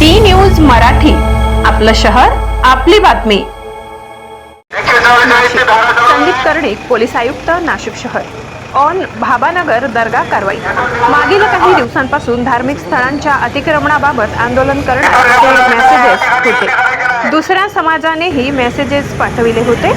D news Marathi आपलं शहर आपली बातमी. संदीप कर्डे पोलीस आयुक्त नाशिक शहर. ऑन भाबानगर दर्गा कारवाई. मागील काही दिवसांपासून धार्मिक स्थळांच्या अतिक्रमणाबाबत आंदोलन करण्याचे मेसेजेस होते. दुसऱ्या समाजानेही मेसेजेस पाठविले होते.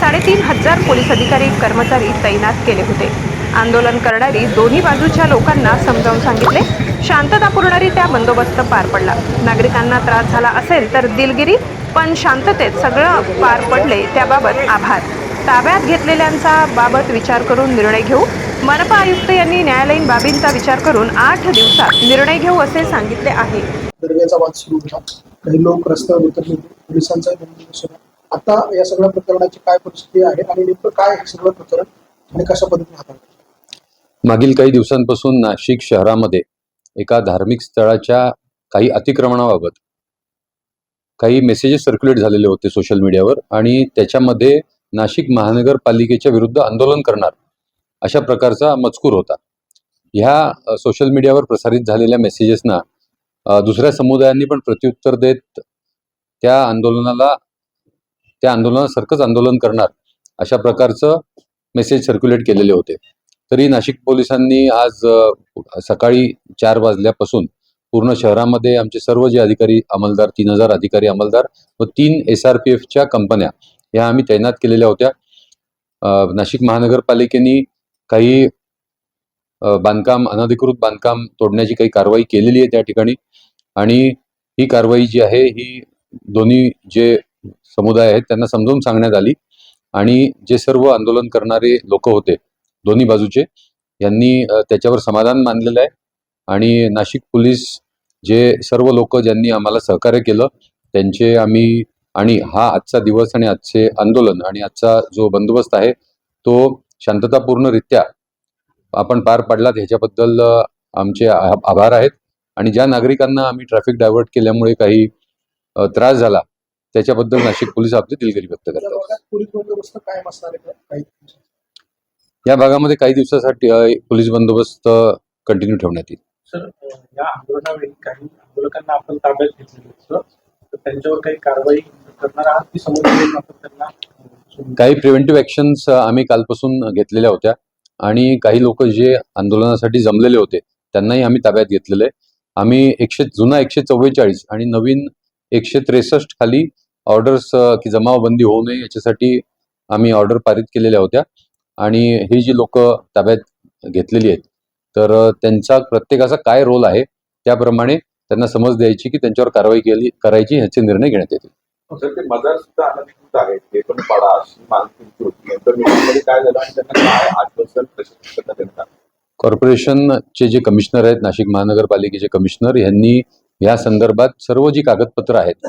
साडेतीन हजार पोलीस अधिकारी कर्मचारी तैनात केले होते. आंदोलन करणारी दोन्ही बाजूच्या लोकांना समजावून सांगितले. शांततापूर्णरित्या बंदोबस्त पार पडला. नागरिकांना त्रास झाला असेल तर दिलगिरी पण शांततेत सगळं पार पडले त्याबाबत आभार. ताब्यात घेतलेल्यांचा बाबत विचार करून निर्णय घेऊ. मनपा आयुक्त यांनी न्यायालयीन बाबींचा विचार करून आठ दिवसात निर्णय घेऊ असे सांगितले आहे. दर्ग्याचा वाद सुरू होता. काही लोक रस्त्यावर उतरले बंदोबस्त होता. आता या सगळ्या प्रकरणाची काय परिस्थिती आहे आणि नेमकं काय सगळं प्रकरण आणि कशा पद्धतीने हाताळतं मागील काही दिवसांपासून नाशिक शहरामध्ये एका धार्मिक स्थळाच्या काही अतिक्रमणाबाबत. काही मेसेजेस सर्क्युलेट झालेले होते सोशल मीडियावर आणि त्याच्यामध्ये नाशिक महानगरपालिकेच्या विरुद्ध आंदोलन करणार अशा प्रकारचा मजकूर होता. ह्या सोशल मीडियावर प्रसारित झालेल्या मेसेजेसना दुसऱ्या समुदायांनी पण प्रत्युत्तर देत त्या आंदोलनाला त्या आंदोलनासारखंच आंदोलन करणार अशा प्रकारचं मेसेज सर्क्युलेट केलेले होते. तरी नाशिक पोलिसांनी आज सकाळी चार वाजल्यापासून पूर्ण शहरामध्ये आमचे सर्व जे अधिकारी अंमलदार तीन हजार अधिकारी अंमलदार व तीन एस आर पी एफच्या कंपन्या ह्या आम्ही तैनात केलेल्या होत्या. नाशिक महानगरपालिकेने काही बांधकाम अनधिकृत बांधकाम तोडण्याची काही कारवाई केलेली आहे त्या ठिकाणी आणि ही कारवाई जी आहे ही दोन्ही जे समुदाय आहेत त्यांना समजून सांगण्यात आली आणि जे सर्व आंदोलन करणारे लोक होते दोन्ही बाजूचे. यांनी त्याच्यावर समाधान मानलेलं आहे. आणि नाशिक पोलीस जे सर्व लोक ज्यांनी आम्हाला सहकार्य केलं त्यांचे आम्ही आणि हा आजचा दिवस आणि आजचे आंदोलन आणि आजचा जो बंदोबस्त आहे तो शांततापूर्णरित्या आपण पार पाडलात. ह्याच्याबद्दल आमचे आभार आहेत. आणि ज्या नागरिकांना आम्ही ट्रॅफिक डायव्हर्ट केल्यामुळे काही त्रास झाला त्याच्याबद्दल नाशिक पोलीस आपली दिलगिरी व्यक्त करतात. या भागामध्ये काही दिवसासाठी पोलीस बंदोबस्त कंटिन्यू ठेवण्यात येईल. सर अ, या आंदोलनावेळी काही आंदोलकांना आपण ताब्यात घेतलेलं होतं तर त्यांच्यावर काही कारवाई करणार आहात की समोर येऊन आपण त्यांना अ, सोडून- काही प्रिव्हेंटिव्ह ॲक्शन्स आम्ही कालपासून घेतलेल्या होत्या आणि काही लोक जे आंदोलनासाठी जमलेले होते त्यांनाही आम्ही ताब्यात घेतलेलं आम्ही एकशे जुना एकशे चव्वेचाळीस आणि नवीन एकशे त्रेसष्ट खाली ऑर्डर्स की जमावबंदी होऊ नये याच्यासाठी आम्ही ऑर्डर पारित केलेल्या होत्या. आणि ही जी लोक ताब्यात घेतलेली आहेत तर त्यांचा प्रत्येकाचा काय रोल आहे त्याप्रमाणे त्यांना समज द्यायची की त्यांच्यावर कारवाई केली करायची ह्याचे निर्णय घेण्यात येतील? कॉर्पोरेशनचे जे कमिशनर आहेत नाशिक महानगरपालिकेचे कमिशनर यांनी या संदर्भात सर्व जी कागदपत्र आहेत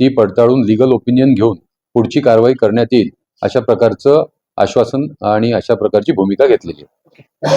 ती पडताळून लिगल ओपिनियन घेऊन पुढची कारवाई करण्यात येईल अशा प्रकारचं आश्वासन आणि अशा प्रकारची भूमिका घेतलेली आहे.